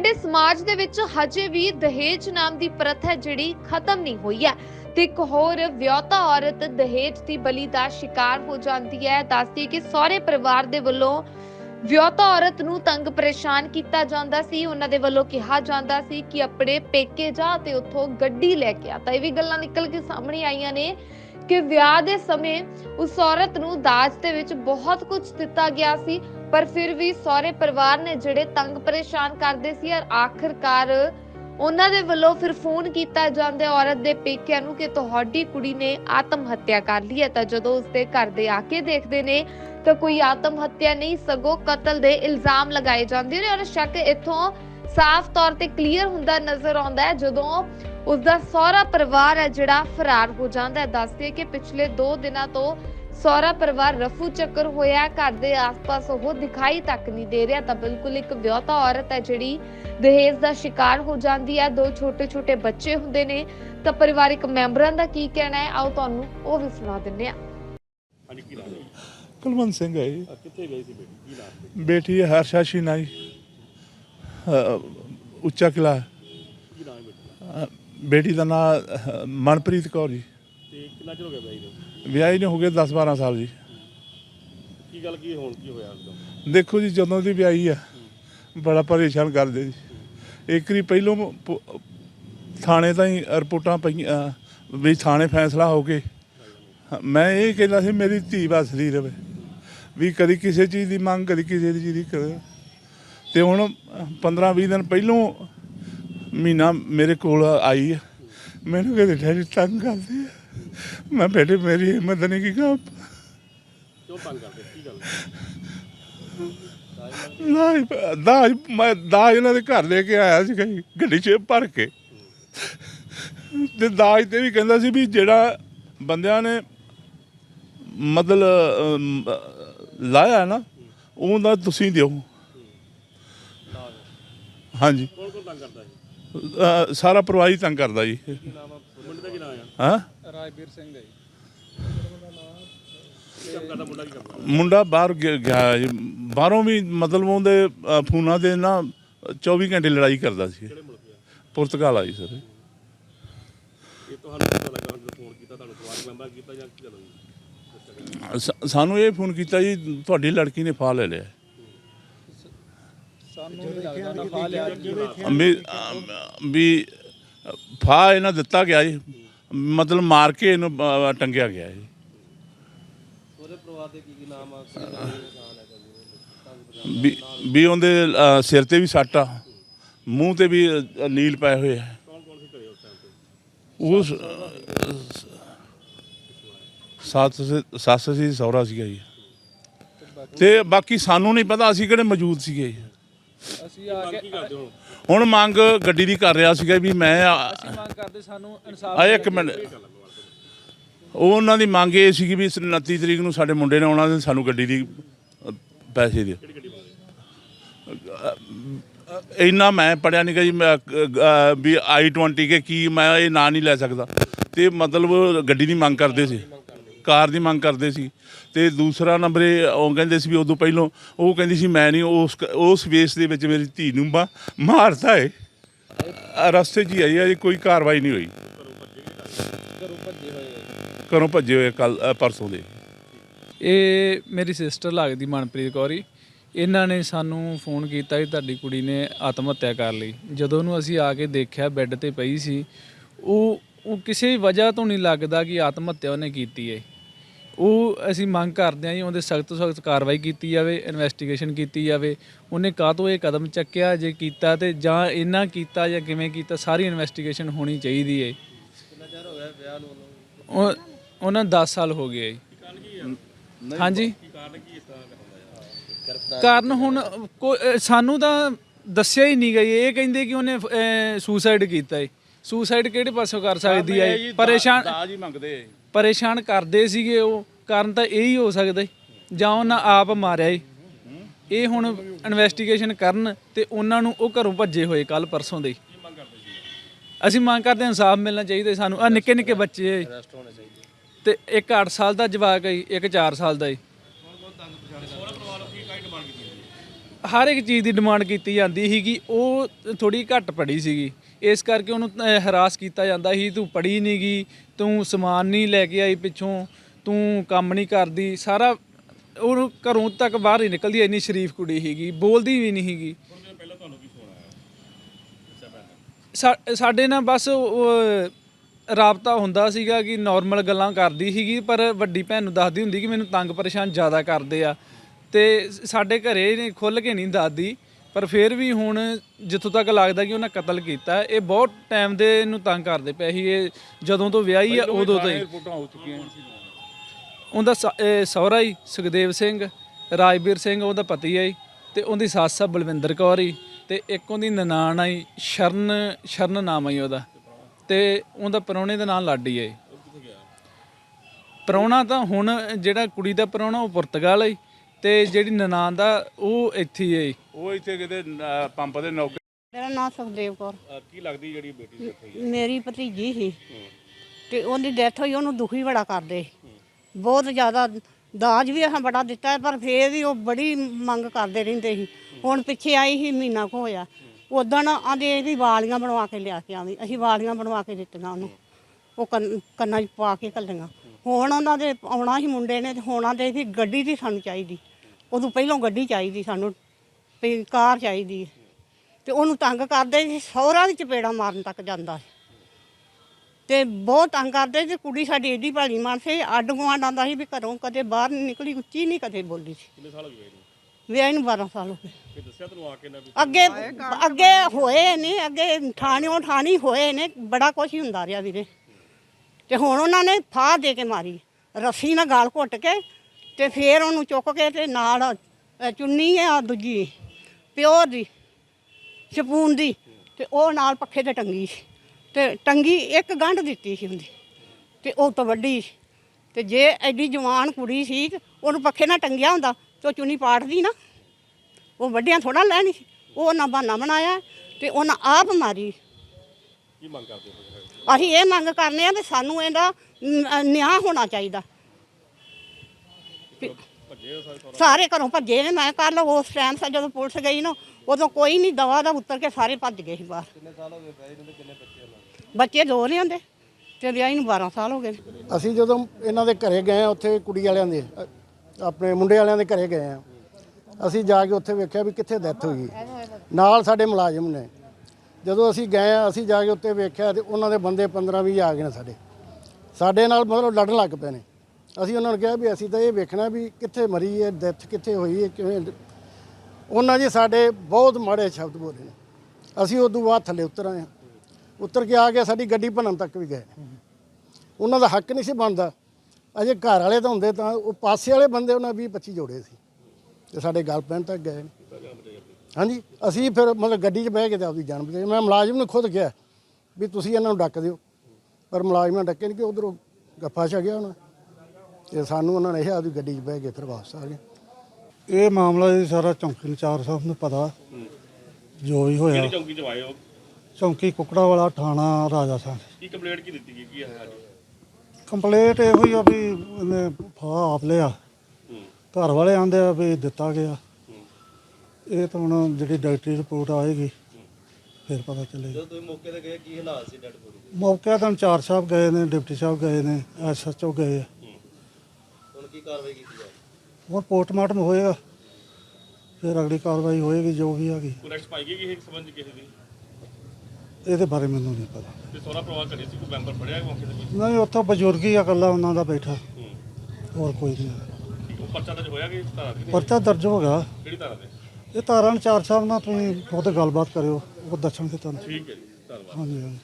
ਸਾਡੇ ਸਮਾਜ ਦੇ ਵਿੱਚ ਹਜੇ ਵੀ ਦਹੇਜ ਨਾਮ ਦੀ ਪ੍ਰਥਾ ਜਿਹੜੀ ਖਤਮ ਨਹੀਂ ਹੋਈ ਹੈ। ਤੇ ਇੱਕ ਹੋਰ ਵਿਆਹੁਤਾ ਔਰਤ ਦਹੇਜ ਦੀ ਬਲੀ ਦਾ ਸ਼ਿਕਾਰ ਹੋ ਜਾਂਦੀ ਹੈ। ਦੱਸਦੀ ਕਿ ਸਹੁਰੇ ਪਰਿਵਾਰ ਦੇ ਵੱਲੋਂ ਵਿਆਹੁਤਾ ਔਰਤ ਨੂੰ ਤੰਗ ਪਰੇਸ਼ਾਨ ਕੀਤਾ ਜਾਂਦਾ ਸੀ। ਉਹਨਾਂ ਦੇ ਵੱਲੋਂ ਕਿਹਾ ਜਾਂਦਾ ਸੀ ਕਿ ਆਪਣੇ ਪੇਕੇ ਜਾ ਤੇ ਉੱਥੋਂ ਗੱਡੀ ਲੈ ਕੇ ਆ। ਤਾਂ ਇਹ ਵੀ ਗੱਲਾਂ ਨਿਕਲ ਕੇ ਸਾਹਮਣੇ ਆਈਆਂ ਨੇ ਕਿ ਵਿਆਹ ਦੇ ਸਮੇਂ ਉਸ ਔਰਤ ਨੂੰ ਦਾਜ ਦੇ ਵਿੱਚ ਬਹੁਤ ਕੁਝ ਦਿੱਤਾ ਗਿਆ ਸੀ। ਪਰ ਫਿਰ ਵੀ ਸਹੁਰੇ ਪਰਿਵਾਰ ਨੇ ਜਿਹੜੇ ਤੰਗ ਪਰੇਸ਼ਾਨ ਕਰਦੇ ਸੀ ਔਰ ਆਖਰਕਾਰ ਉਹਨਾਂ ਦੇ ਵੱਲੋਂ ਫਿਰ ਫੋਨ ਕੀਤਾ ਜਾਂਦਾ ਹੈ ਔਰਤ ਦੇ ਪੇਕਿਆਂ ਨੂੰ ਕਿ ਤੁਹਾਡੀ ਕੁੜੀ ਨੇ ਆਤਮ ਹੱਤਿਆ ਕਰ ਲਈ ਹੈ। ਤਾਂ ਜਦੋਂ ਉਸਦੇ ਘਰ ਦੇ ਆ ਕੇ ਦੇਖਦੇ ਨੇ, ਤਾਂ ਕੋਈ ਆਤਮ ਹੱਤਿਆ ਨਹੀਂ, ਸਗੋਂ ਕਤਲ ਦੇ ਇਲਜ਼ਾਮ ਲਗਾਏ ਜਾਂਦੇ ਨੇ ਔਰ ਸ਼ੱਕ ਇੱਥੋਂ ਸਾਫ਼ ਤੌਰ ਤੇ ਕਲੀਅਰ ਹੁੰਦਾ ਨਜ਼ਰ ਆਉਂਦਾ ਹੈ। ਜਦੋਂ ਉਸ ਦਾ ਸਹੁਰਾ ਪਰਿਵਾਰ ਹੈ ਜਿਹੜਾ ਫਰਾਰ ਹੋ ਜਾਂਦਾ ਹੈ। ਦੱਸਦੇ ਕਿ ਪਿਛਲੇ 2 ਦਿਨਾਂ ਤੋਂ ਸਹੁਰਾ ਪਰਿਵਾਰ ਰਫੂ ਚੱਕਰ ਹੋਇਆ। ਘਰ ਦੇ ਆਸ-ਪਾਸ ਉਹ ਦਿਖਾਈ ਤੱਕ ਨਹੀਂ ਦੇ ਰਿਹਾ। ਤਾਂ ਬਿਲਕੁਲ ਇੱਕ ਵਿਆਹੁਤਾ ਔਰਤ ਹੈ ਜਿਹੜੀ ਦਹੇਜ ਦਾ ਸ਼ਿਕਾਰ ਹੋ ਜਾਂਦੀ ਹੈ। ਦੋ ਛੋਟੇ-ਛੋਟੇ ਬੱਚੇ ਹੁੰਦੇ ਨੇ। ਤਾਂ ਪਰਿਵਾਰਿਕ ਮੈਂਬਰਾਂ ਦਾ ਕੀ ਕਹਿਣਾ ਹੈ? ਆਓ ਤੁਹਾਨੂੰ ਉਹ ਵੀ ਸੁਣਾ ਦਿੰਦੇ ਹਾਂ। ਹਾਂਜੀ ਕੀ ਨਾਮ ਹੈ? ਕੁਲਵੰਤ ਸਿੰਘ ਹੈ ਜੀ। ਅਹ ਕਿੱਥੇ ਗਈ ਸੀ ਬੇਟੀ? ਕੀ ਨਾਮ ਸੀ ਬੇਟੀ ਹੈ ਹਰਸ਼ਾ ਸ਼ੀਨਾ ਜੀ। ਅਹ ਉੱਚਾ ਕਿਲਾ। ਕੀ ਨਾਮ ਹੈ ਬੇਟੀ? ਦਾ? ਅਹ ਬੇਟੀ ਦਾ ਨਾਮ ਮਨਪ੍ਰੀਤ ਕੌਰ ਜੀ। ਤੇ ਕਿੰਨਾ ਚਿਰ ਹੋ ਗਿਆ ਵਿਆਹੀ ਨੂੰ? ਵਿਆਹੀ ਨੂੰ ਹੋ ਗਏ 10 12 ਸਾਲ ਜੀ। ਕੀ ਗੱਲ ਕੀ ਹੋਣ ਕੀ ਹੋਇਆ ਇੱਕਦਮ ਦੇਖੋ ਜੀ ਜਦੋਂ ਦੀ ਵਿਆਹੀ ਆ ਬੜਾ ਪਰੇਸ਼ਾਨ ਕਰਦੇ ਜੀ। ਇੱਕ ਰੀ ਪਹਿਲੋਂ ਪ- ਥਾਣੇ ਤਾਈਂ ਰਿਪੋਰਟਾਂ ਪਈਆਂ ਵੀ ਥਾਣੇ ਫੈਸਲਾ ਹੋ ਕੇ। ਮੈਂ ਇਹ ਕਹਿੰਦਾ ਸੀ ਮੇਰੀ ਧੀ ਵਸਦੀ ਰਵੇ। ਵੀ ਕਦੀ ਕਿਸੇ ਚੀਜ਼ ਦੀ ਮੰਗ ਕਦੀ ਕਿਸੇ ਦੀ ਚੀਜ਼ ਦੀ ਕਦੇ ਤੇ ਹੁਣ 15 20 ਦਿਨ ਪਹਿਲੋਂ ਮਹੀਨਾ ਮੇਰੇ ਕੋਲ ਆਈ ਆ ਮੈਨੂੰ ਕਹਿੰਦੇ ਡੈਡੀ ਤੰਗ ਕਰਦੇ ਆ। ਮੈਂ ਬੇਟੇ ਮੇਰੀ ਹਿੰਮਤ ਨਹੀਂ ਕੀ ਕਹਾਂ ਕਿਉਂ ਤੰਗ ਕਰਦੇ? ਕੀ ਗੱਲ ਦਾਜ ਦਾਜ ਮੈਂ ਦਾਜ ਇਹਨਾਂ ਦੇ ਘਰ ਲੈ ਕੇ ਆਇਆ ਸੀ ਗੱਡੀ 'ਚ ਭਰ ਕੇ। ਤੇ ਦਾਜ ਤੇ ਵੀ ਕਹਿੰਦਾ ਸੀ ਵੀ ਜਿਹੜਾ ਬੰਦਿਆਂ ਨੇ ਮਤਲਬ ਲਾਇਆ ਨਾ ਉਹਦਾ ਤੁਸੀਂ ਦਿਓ। ਹਾਂਜੀ। ਕੌਣ ਕੌਣ ਤੰਗ ਕਰਦਾ ਸੀ? ਸਾਰਾ ਪਰਿਵਾਰ ਹੀ ਤੰਗ ਕਰਦਾ ਜੀ। ਆ ਮੁੰਡੇ ਦਾ ਕੀ ਨਾਮ ਆ? ਹਾਂ? ਰਾਜਵੀਰ ਸਿੰਘ ਹੈ ਜੀ। ਕੀ ਕੰਮ ਕਰਦਾ ਮੁੰਡਾ ਕੀ ਕਰਦਾ? ਮੁੰਡਾ ਬਾਹਰ ਗਿਆ ਗਿਆ ਜੀ। ਬਾਹਰੋਂ ਵੀ ਮਤਲਬ ਉਹਦੇ ਅ, ਫੋਨਾਂ ਦੇ ਨਾ 24 ਘੰਟੇ ਲੜਾਈ ਕਰਦਾ ਸੀ। ਕਿਹੜੇ ਮੁਲਕ ਗਿਆ ਪੁਰਤਗਾਲ ਆਈ ਸਰ। ਇਹ ਤੁਹਾਨੂੰ ਪਤਾ ਲੱਗਾ? ਜਦੋਂ ਫੋਨ ਕੀਤਾ ਤੁਹਾਨੂੰ ਪਰਿਵਾਰ ਮੈਂਬਰ ਕੀਤਾ ਜਾਂ ਕੀ ਗੱਲ ਹੋਈ? ਸ- ਸਾਨੂੰ ਇਹ ਫੋਨ ਕੀਤਾ ਜੀ ਤੁਹਾਡੀ ਲੜਕੀ ਨੇ ਫਾਹ ਲੈ ਲਿਆ ਸਾਨੂੰ ਨਹੀਂ ਲੱਗਦਾ ਨਾ ਫਾ ਲਿਆ ਵੀ ਅਮ, ਵੀ ਫਾਹ ਇਹਨਾਂ ਦਿੱਤਾ ਗਿਆ ਜੀ। ਮਤਲਬ ਮਾਰ ਕੇ ਇਹਨੂੰ ਅ, ਟੰਗਿਆ ਗਿਆ ਜੀ। ਉਹਦੇ ਪਰਿਵਾਰ ਦੇ ਕੀ ਕੀ ਨਾਮ ਆ? ਵੀ ਵੀ ਉਹਦੇ ਅ, ਸਿਰ ਤੇ ਵੀ ਸੱਟ ਆ। ਮੂੰਹ ਤੇ ਵੀ ਅ, ਨੀਲ ਪਏ ਹੋਏ ਆ। ਕੌਣ ਕੌਣ ਸੀ ਘਰੇ ਉਸ ਟਾਈਮ ਤੇ ਉਸ ਸੱਸ ਸੱਸ ਸੀ ਸਹੁਰਾ ਸੀਗਾ ਜੀ। ਤੇ ਬਾਕੀ ਸਾਨੂੰ ਨਹੀਂ ਪਤਾ ਅਸੀਂ ਕਿਹੜੇ ਮੌਜੂਦ ਸੀਗੇ ਜੀ। ਅਸੀਂ ਆ ਕੇ ਹੁਣ ਮੰਗ ਗੱਡੀ ਦੀ ਕਰ ਰਿਹਾ ਸੀਗਾ ਵੀ ਮੈਂ ਆ ਅਸੀਂ ਮੰਗ ਕਰਦੇ ਸਾਨੂੰ ਇਨਸਾਫ ਆ ਇੱਕ ਮਿੰਟ। ਉਹ ਉਹਨਾਂ ਦੀ ਮੰਗ ਇਹ ਸੀਗੀ ਵੀ 29 ਤਰੀਕ ਨੂੰ ਸਾਡੇ ਮੁੰਡੇ ਨੇ ਆਉਣਾ ਤੇ ਸਾਨੂੰ ਗੱਡੀ ਦੀ ਅ, ਪੈਸੇ ਦਿਓ। ਅ, ਇੰਨਾ ਮੈਂ ਪੜਿਆ ਨਹੀਂ ਕਿ ਜੀ ਮੈਂ, ਅ, ਅ, ਵੀ i20 ਕੇ ਕੀ ਮੈਂ ਇਹ ਨਾਂ ਨਹੀਂ ਲੈ ਸਕਦਾ। ਤੇ ਮਤਲਬ ਗੱਡੀ ਦੀ ਮੰਗ ਕਰਦੇ ਸੀ। ਕਾਰ ਦੀ ਮੰਗ ਕਰਦੇ ਸੀ ਤੇ ਦੂਸਰਾ ਨੰਬਰ ਇਹ ਉਹ ਕਹਿੰਦੇ ਸੀ ਵੀ ਉਦੋਂ ਪਹਿਲਾਂ ਉਹ ਕਹਿੰਦੀ ਸੀ ਮੈਂ ਨਹੀਂ ਉਸ ਉਸ ਵੇਸ ਦੇ ਵਿੱਚ ਮੇਰੀ ਧੀ ਨੂੰ ਮਾ- ਮਾਰਤਾ ਏ। ਅ, ਰਸਤੇ 'ਚ ਹੀ ਆਈ ਹੈ ਕੋਈ ਕਾਰਵਾਈ ਨਹੀਂ ਹੋਈ। ਘਰੋਂ ਭੱਜੇ ਹੋਏ ਆ। ਕੱਲ ਪਰਸੋਂ ਦੇ। ਇਹ ਮੇਰੀ ਸਿਸਟਰ ਲੱਗਦੀ ਮਨਪ੍ਰੀਤ ਕੌਰੀ ਇਹਨਾਂ ਨੇ ਸਾਨੂੰ ਫੋਨ ਕੀਤਾ ਕਿ ਤੁਹਾਡੀ ਕੁੜੀ ਨੇ ਆਤਮ ਹੱਤਿਆ ਕਰ ਲਈ। ਜਦੋਂ ਉਹਨੂੰ ਅਸੀਂ ਆ ਕੇ ਦੇਖਿਆ ਬੈੱਡ ਤੇ ਪਈ ਸੀ ਉਹ ਉਹ ਕਿਸੇ ਵਜ੍ਹਾ ਤੋਂ ਨਹੀਂ ਲੱਗਦਾ ਕਿ ਆਤਮ ਹੱਤਿਆ ਉਹਨੇ ਕੀਤੀ ਹੈ। ਉਹ ਅਸੀਂ ਮੰਗ ਕਰਦੇ ਹਾਂ ਜੀ, ਉਹਦੇ ਸਖਤ ਤੋਂ ਸਖਤ ਕਾਰਵਾਈ ਕੀਤੀ ਜਾਵੇ ਇਨਵੈਸਟੀਗੇਸ਼ਨ ਕੀਤੀ ਜਾਵੇ। ਉਹਨੇ ਕਾਹਤੋਂ ਇਹ ਕਦਮ ਚੱਕਿਆ, ਜੇ ਕੀਤਾ ਤੇ ਜਾਂ ਇਹਨਾਂ ਕੀਤਾ ਜਾਂ ਕਿਵੇਂ ਕੀਤਾ, ਸਾਰੀ ਇਨਵੈਸਟੀਗੇਸ਼ਨ ਹੋਣੀ ਚਾਹੀਦੀ ਹੈ। ਕਿੰਨਾ ਚਿਰ ਹੋ ਗਿਆ ਵਿਆਹ ਨੂੰ ਉਹਨਾਂ 10 ਸਾਲ ਹੋ ਗਏ ਜੀ। ਹਾਂਜੀ। ਕਾਰਨ ਹੁਣ ਕੋਈ ਅਹ ਸਾਨੂੰ ਤਾਂ ਦੱਸਿਆ ਹੀ ਨਹੀਂ ਗਈ ਇਹ ਕਹਿੰਦੇ ਕਿ ਉਹਨੇ ਸੁਸਾਈਡ ਕੀਤਾ ਹੈ। ਸੁਸਾਈਡ ਕਿਹੜੇ ਪਾਸੋਂ ਕਰ ਸਕਦੀ ਹੈ ਪਰੇਸ਼ਾਨ ਦਾਜ ਹੀ ਮੰਗਦੇ ਪਰੇਸ਼ਾਨ ਕਰਦੇ ਸੀਗੇ ਉਹ ਕਾਰਨ ਤਾਂ ਇਹੀ ਹੋ ਸਕਦਾ ਏ। ਜਾਂ ਉਹਨਾਂ ਆਪ ਮਾਰਿਆ ਏ ਇਹ ਹੁਣ ਇਨਵੈਸਟੀਗੇਸ਼ਨ ਕਰਨ ਤੇ ਉਹਨਾਂ ਨੂੰ ਉਹ ਘਰੋਂ ਭੱਜੇ ਹੋਏ ਕੱਲ ਪਰਸੋਂ ਦੇ। ਹੀ। ਅਸੀਂ ਮੰਗ ਕਰਦੇ ਹਾਂ ਇਨਸਾਫ ਮਿਲਣਾ ਚਾਹੀਦਾ ਸਾਨੂੰ। ਆ ਨਿੱਕੇ ਨਿੱਕੇ ਬੱਚੇ ਏ ਤੇ ਇੱਕ 8 ਸਾਲ ਦਾ ਜਵਾਕ ਹੈ ਇੱਕ 4 ਸਾਲ ਦਾ ਏ ਹਰ ਇੱਕ ਚੀਜ਼ ਦੀ ਡਿਮਾਂਡ ਕੀਤੀ ਜਾਂਦੀ ਸੀਗੀ। ਉਹ ਥੋੜੀ ਘੱਟ ਪੜੀ ਸੀਗੀ। ਇਸ ਕਰਕੇ ਉਹਨੂੰ ਹਰਾਸ ਕੀਤਾ ਜਾਂਦਾ ਸੀ, ਤੂੰ ਪੜ੍ਹੀ ਨਹੀਂ ਗਈ ਤੂੰ ਸਮਾਨ ਨਹੀਂ ਲੈ ਕੇ ਆਈ ਪਿੱਛੋਂ, ਤੂੰ ਕੰਮ ਨਹੀਂ ਕਰਦੀ। ਸਾਰਾ ਉਹਨੂੰ ਘਰੋਂ ਤੱਕ ਬਾਹਰ ਹੀ ਨਿਕਲਦੀ ਇੰਨੀ ਸ਼ਰੀਫ ਕੁੜੀ ਸੀਗੀ, ਬੋਲਦੀ ਵੀ ਨਹੀਂ ਸੀਗੀ। ਸਾ- ਸਾਡੇ ਨਾਲ ਬਸ ਉਹ ਰਾਬਤਾ ਹੁੰਦਾ ਸੀਗਾ ਕਿ ਨਾਰਮਲ ਗੱਲਾਂ ਕਰਦੀ ਸੀਗੀ, ਪਰ ਵੱਡੀ ਭੈਣ ਨੂੰ ਦੱਸਦੀ ਹੁੰਦੀ ਕਿ ਮੈਨੂੰ ਤੰਗ ਪਰੇਸ਼ਾਨ ਜ਼ਿਆਦਾ ਕਰਦੇ ਆ। ਤੇ ਸਾਡੇ ਘਰੇ ਨੇ ਖੁੱਲ ਕੇ ਨਹੀਂ ਦੱਸਦੀ। ਪਰ ਫਿਰ ਵੀ ਹੁਣ ਜਿੱਥੋਂ ਤੱਕ ਲੱਗਦਾ ਕਿ ਉਹਨਾਂ ਕਤਲ ਕੀਤਾ ਇਹ ਬਹੁਤ ਟਾਈਮ ਦੇ ਇਹਨੂੰ ਤੰਗ ਕਰਦੇ ਪਏ ਸੀ। ਇਹ ਜਦੋਂ ਤੋਂ ਵਿਆਹੀ ਆ ਉਦੋਂ ਤੋਂ ਹੀ। ਰਿਪੋਰਟਾਂ ਹੋ ਚੁੱਕੀਆਂ ਉਹਦਾ ਸਹੁਰਾ ਹੀ ਸੁਖਦੇਵ ਸਿੰਘ ਰਾਜਵੀਰ ਸਿੰਘ ਉਹਦਾ ਪਤੀ ਹੈ ਜੀ ਤੇ ਉਹਦੀ ਸੱਸ ਆ ਬਲਵਿੰਦਰ ਕੌਰ ਹੀ ਤੇ ਇੱਕ ਉਹਦੀ ਨਨਾਣ ਆਈ ਸ਼ਰਨ ਸ਼ਰਨ ਨਾਮ ਆਈ ਉਹਦਾ। ਤੇ ਉਹਦਾ ਪਰੌਣੇ ਦਾ ਨਾਮ ਲਾਡੀ ਹੈ ਜੀ। ਪ੍ਰਾਹੁਣਾ ਤਾਂ ਹੁਣ ਜਿਹੜਾ ਕੁੜੀ ਦਾ ਪ੍ਰਾਹੁਣਾ ਉਹ ਪੁਰਤਗਾਲ ਹੈ ਜੀ। ਤੇ ਜਿਹੜੀ ਨਨਾਣ ਦਾ ਉਹ ਇੱਥੇ ਹੀ ਹੈ ਜੀ। ਉਹ ਇੱਥੇ ਕਿਤੇ ਅਹ, ਪੰਪ ਦੇ ਨੌਕਰ ਮੇਰਾ ਨਾਮ ਸੁਖਦੇਵ ਕੌਰ। ਅਹ ਕੀ ਲੱਗਦੀ ਜਿਹੜੀ ਬੇਟੀ ਦੀ ਹੈ ਮੇਰੀ ਭਤੀਜੀ ਸੀ। ਤੇ ਉਹਦੀ ਡੈਥ ਹੋਈ ਉਹਨੂੰ ਦੁਖੀ ਬੜਾ ਕਰਦੇ। ਬਹੁਤ ਜ਼ਿਆਦਾ ਦਾਜ ਵੀ ਅਸਾਂ ਬੜਾ ਦਿੱਤਾ ਪਰ ਫੇਰ ਵੀ ਉਹ ਬੜੀ ਮੰਗ ਕਰਦੇ ਰਹਿੰਦੇ ਸੀ। ਹੁਣ ਪਿੱਛੇ ਆਈ ਸੀ ਮਹੀਨਾ ਕੁ ਹੋਇਆ। ਉਦੋਂ ਆਂਦੇ ਇਹਦੀ ਵਾਲੀਆਂ ਬਣਵਾ ਕੇ ਲਿਆ ਕੇ ਆਵੀਂ। ਅਸੀਂ ਵਾਲੀਆਂ ਬਣਵਾ ਕੇ ਦਿੱਤੀਆਂ ਉਹਨੂੰ। ਉਹ ਕੰਨ- ਕੰਨਾਂ 'ਚ ਪਾ ਕੇ ਕੱਲੀਆਂ। ਹੁਣ ਉਹਨਾਂ ਦੇ ਆਉਣਾ ਸੀ ਮੁੰਡੇ ਨੇ ਤੇ ਹੁਣ ਆਂਦੇ ਵੀ ਗੱਡੀ ਦੀ ਸਾਨੂੰ ਚਾਹੀਦੀ। ਉਦੋਂ ਪਹਿਲਾਂ ਗੱਡੀ ਚਾਹੀਦੀ ਸਾਨੂੰ ਵੀ ਕਾਰ ਚਾਹੀਦੀ। ਹੈ ਤੇ ਉਹਨੂੰ ਤੰਗ ਕਰਦੇ ਸੀ ਸਹੁਰਾ ਦੀ ਚਪੇੜਾ ਮਾਰਨ ਤੱਕ ਜਾਂਦਾ ਸੀ। ਤੇ ਬਹੁਤ ਤੰਗ ਕਰਦੇ ਸੀ ਕੁੜੀ ਸਾਡੀ ਏਡੀ ਭਾਲੀ ਮਨ ਸੀ ਅੱਡ ਗੁਆਂਢ ਆਉਂਦਾ ਸੀ ਵੀ ਘਰੋਂ ਕਦੇ ਬਾਹਰ ਨਹੀਂ ਨਿਕਲੀ ਉੱਚੀ ਨਹੀਂ ਕਦੇ ਬੋਲੀ ਸੀ। ਕਿੰਨੇ ਸਾਲ ਹੋ ਗਏ ਇਹਨੂੰ? ਵਿਆਹ ਨੂੰ 12 ਸਾਲ ਹੋ ਗਏ। ਫਿਰ ਦੱਸਿਆ ਤੈਨੂੰ ਆ ਕੇ ਨਾ? ਵੀ ਅੱਗੇ ਅੱਗੇ ਹੋਏ ਨੇ ਅੱਗੇ ਠਾਣਿਓ ਠਾਣੀ ਹੋਏ ਨੇ ਬੜਾ ਹੀ ਹੁੰਦਾ ਰਿਹਾ ਵੀਰੇ। ਤੇ ਹੁਣ ਉਹਨਾਂ ਨੇ ਫਾਹ ਦੇ ਕੇ ਮਾਰੀ ਰੱਸੀ ਨਾਲ ਗਾਲ ਘੁੱਟ ਕੇ ਤੇ ਫੇਰ ਉਹਨੂੰ ਚੁੱਕ ਕੇ ਤੇ ਨਾਲ ਅ, ਚੁੰਨੀ ਆ ਦੂਜੀ ਪਿਓਰ ਦੀ ਸ਼ਪੂਨ ਦੀ ਤੇ ਉਹ ਨਾਲ ਪੱਖੇ ਤੇ ਟੰਗੀ ਸੀ। ਤੇ ਟੰਗੀ ਇੱਕ ਗੰਢ ਦਿੱਤੀ ਸੀ ਹੁੰਦੀ ਤੇ ਉਹ ਤੋਂ ਵੱਡੀ ਸੀ। ਤੇ ਜੇ ਐਡੀ ਜਵਾਨ ਕੁੜੀ ਸੀ ਤੇ ਉਹਨੂੰ ਪੱਖੇ ਨਾਲ ਟੰਗਿਆ ਹੁੰਦਾ ਤੇ ਉਹ ਚੁੰਨੀ ਪਾੜਦੀ ਨਾ। ਉਹ ਵੱਡਿਆਂ ਥੋੜਾ ਲੈਣੀ ਸੀ। ਉਹ ਨਾ ਬਹਾਨਾ ਬਣਾਇਆ ਤੇ ਉਹਨਾਂ ਆਪ ਮਾਰੀ। ਕੀ ਮੰਗ ਕਰਦੇ ਹੋ? ਅਸੀਂ ਇਹ ਮੰਗ ਕਰਨੇ ਆ ਵੀ ਸਾਨੂੰ ਇਹਦਾ ਨ- ਨਿਆਂ ਹੋਣਾ ਚਾਹੀਦਾ। ਸਾਰੇ ਘਰੋਂ ਭੱਜੇ ਨੇ ਮੈਂ ਕੱਲ ਉਸ ਟਾਈਮ ਸਾ ਜਦੋਂ ਪੁਲਿਸ ਗਈ ਨਾ ਉਦੋਂ ਕੋਈ ਨਹੀਂ ਦਵਾ ਦਾ ਉੱਤਰ ਕੇ ਸਾਰੇ ਭੱਜ ਗਏ ਸੀ ਬਾਹਰ। ਕਿੰਨੇ ਸਾਲ ਹੋ ਗਏ ਕਿੰਨੇ ਬੱਚੇ ਬੱਚੇ ਦੋ ਨਹੀਂ ਹੁੰਦੇ ਤੇ ਵਿਆਹੀ ਨੂੰ 12 ਸਾਲ ਹੋ ਗਏ ਨੇ। ਅਸੀਂ ਜਦੋਂ ਇਹਨਾਂ ਦੇ ਘਰੇ ਗਏ ਆ ਉੱਥੇ ਕੁੜੀ ਵਾਲਿਆਂ ਦੇ ਅ, ਆਪਣੇ ਮੁੰਡੇ ਵਾਲਿਆਂ ਦੇ ਘਰੇ ਗਏ ਆ। ਅਸੀਂ ਜਾ ਕੇ ਉੱਥੇ ਵੇਖਿਆ ਵੀ ਕਿੱਥੇ ਡੈਥ ਹੋਈ। ਨਾਲ ਸਾਡੇ ਮੁਲਾਜ਼ਮ ਨੇ। ਜਦੋਂ ਅਸੀਂ ਗਏ ਆ ਅਸੀਂ ਜਾ ਕੇ ਉੱਤੇ ਵੇਖਿਆ ਤੇ ਉਹਨਾਂ ਦੇ ਬੰਦੇ 15 20 ਆ ਗਏ ਨੇ ਸਾਡੇ। ਸਾਡੇ ਨਾਲ ਮਤਲਬ ਲੜਨ ਲੱਗ ਪਏ ਨੇ। ਅਸੀਂ ਉਹਨਾਂ ਨੂੰ ਕਿਹਾ ਵੀ ਅਸੀਂ ਤਾਂ ਇਹ ਵੇਖਣਾ ਵੀ ਕਿੱਥੇ ਮਰੀ ਹੈ ਡੈਥ ਕਿੱਥੇ ਹੋਈ ਹੈ, ਕਿਵੇਂ ਉਹਨਾਂ ਜੀ ਸਾਡੇ ਬਹੁਤ ਮਾੜੇ ਸ਼ਬਦ ਬੋਲੇ ਨੇ। ਅਸੀਂ ਉਦੋਂ ਬਾਅਦ ਥੱਲੇ ਉਤਰ ਆਏ ਹਾਂ। ਉਤਰ ਕੇ ਆ ਕੇ ਸਾਡੀ ਗੱਡੀ ਭੰਨਣ ਤੱਕ ਵੀ ਗਏ। ਉਹਨਾਂ ਦਾ ਹੱਕ ਨਹੀਂ ਸੀ ਬਣਦਾ। ਅਜੇ ਘਰ ਵਾਲੇ ਤਾਂ ਹੁੰਦੇ ਤਾਂ ਉਹ ਪਾਸੇ ਵਾਲੇ ਬੰਦੇ ਉਹਨਾਂ 20 25 ਜੋੜੇ ਸੀ। ਤੇ ਸਾਡੇ ਗੱਲ ਪੈਣ ਤੱਕ ਗਏ ਨੇ। ਹਾਂਜੀ, ਅਸੀਂ ਫਿਰ ਮਤਲਬ ਗੱਡੀ 'ਚ ਬਹਿ ਕੇ ਤੇ ਆਪਦੀ ਜਾਨ ਬਚਾਈ। ਮੈਂ ਮੁਲਾਜ਼ਮ ਨੂੰ ਖੁਦ ਕਿਹਾ ਵੀ ਤੁਸੀਂ ਇਹਨਾਂ ਨੂੰ ਡੱਕ ਦਿਓ। ਪਰ ਮੁਲਾਜ਼ਮਾਂ ਡੱਕੇ ਨਹੀਂ ਕਿ ਉਧਰੋਂ ਗੱਫਾ ਛ ਗਿਆ ਉਹਨਾਂ। ਤੇ ਸਾਨੂੰ ਉਹਨਾਂ ਨੇ ਇਹ ਆਪਦੀ ਗੱਡੀ 'ਚ ਬਹਿ ਕੇ ਫਿਰ ਵਾਪਸ ਆ ਗਏ। ਇਹ ਮਾਮਲਾ ਜੀ ਸਾਰਾ ਚੌਂਕੀ ਇੰਚਾਰਜ ਸਾਹਿਬ ਨੂੰ ਪਤਾ। ਜੋ ਵੀ ਹੋਇਆ। ਕਿਹੜੀ ਚੌਂਕੀ ਚ ਆਏ ਹੋ? ਚੌਂਕੀ ਕੁਕੜਾ ਵਾਲਾ ਥਾਣਾ ਰਾਜਾ ਸਾਹਿਬ। ਕੀ ਕੰਪਲੇਂਟ ਕੀ ਦਿੱਤੀ ਗਈ? ਕੀ ਹੈ ਅੱਜ? ਕੰਪਲੇਂਟ ਇਹੋ ਹੀ ਆ ਵੀ ਇਹਨੇ ਫਾਹ ਆਪ ਲਿਆ। ਘਰ ਵਾਲੇ ਆਂਦੇ ਆ ਵੀ ਦਿੱਤਾ ਗਿਆ। ਇਹ ਤਾਂ ਹੁਣ ਜਿਹੜੀ ਡਾਕਟਰੀ ਰਿਪੋਰਟ ਆਏਗੀ ਫਿਰ ਪਤਾ ਚੱਲੇਗਾ। ਜਦੋਂ ਤੁਸੀਂ ਮੌਕੇ ਤੇ ਗਏ ਕੀ ਹਾਲਾਤ ਸੀ ਡੈਡ ਬੋਡੀ ਦੇ? ਮੌਕੇ ਤਾਂ ਇੰਚਾਰਜ ਸਾਹਿਬ ਗਏ ਨੇ ਡਿਪਟੀ ਸਾਹਿਬ ਗਏ ਨੇ ਐਸਐਚਓ ਗਏ ਆ। ਕੀ ਕਾਰਵਾਈ ਕੀਤੀ ਜਾਵੇ ਹੁਣ ਪੋਸਟਮਾਰਟਮ ਹੋਏਗਾ। ਫਿਰ ਅਗਲੀ ਕਾਰਵਾਈ ਹੋਏਗੀ ਜੋ ਵੀ ਹੈਗੀ। ਕੋਈ ਰੈਸਟ ਪਾਈ ਗਈ ਕਿਸੇ ਸਬੰਧ ਕਿਸੇ ਦੀ? ਇਹਦੇ ਬਾਰੇ ਮੈਨੂੰ ਨਹੀਂ ਪਤਾ। ਤੇ ਸੋਹਰਾ ਪਰਿਵਾਰ ਘਰੇ ਸੀ ਕੋਈ ਮੈਂਬਰ ਫੜਿਆ ਮੌਕੇ ਤੇ ਕੋਈ? ਨਹੀਂ ਉੱਥੋਂ ਬਜ਼ੁਰਗ ਹੀ ਆ ਇਕੱਲਾ ਉਹਨਾਂ ਦਾ ਬੈਠਾ। ਹੂੰ। ਹੋਰ ਕੋਈ ਨਹੀਂ। ਠੀਕ ਉਹ ਪਰਚਾ ਤਾਂ ਹੋਇਆ ਕਿ ਧਾਰਾ ਦੀ? ਪਰਚਾ ਦਰਜ ਹੋ ਗਿਆ। ਕਿਹੜੀ ਧਾਰਾ ਤੇ ਇਹ ਤਾਰਾਂ ਚਾਰ ਸਾਹਿਬ ਨਾਲ ਤੁਸੀਂ ਉਹਦੇ ਗੱਲਬਾਤ ਕਰਿਓ ਉਹ ਦੱਸਣਗੇ ਤੁਹਾਨੂੰ। ਠੀਕ ਹੈ ਜੀ ਧੰਨਵਾਦ। ਹਾਂਜੀ ਹਾਂਜੀ।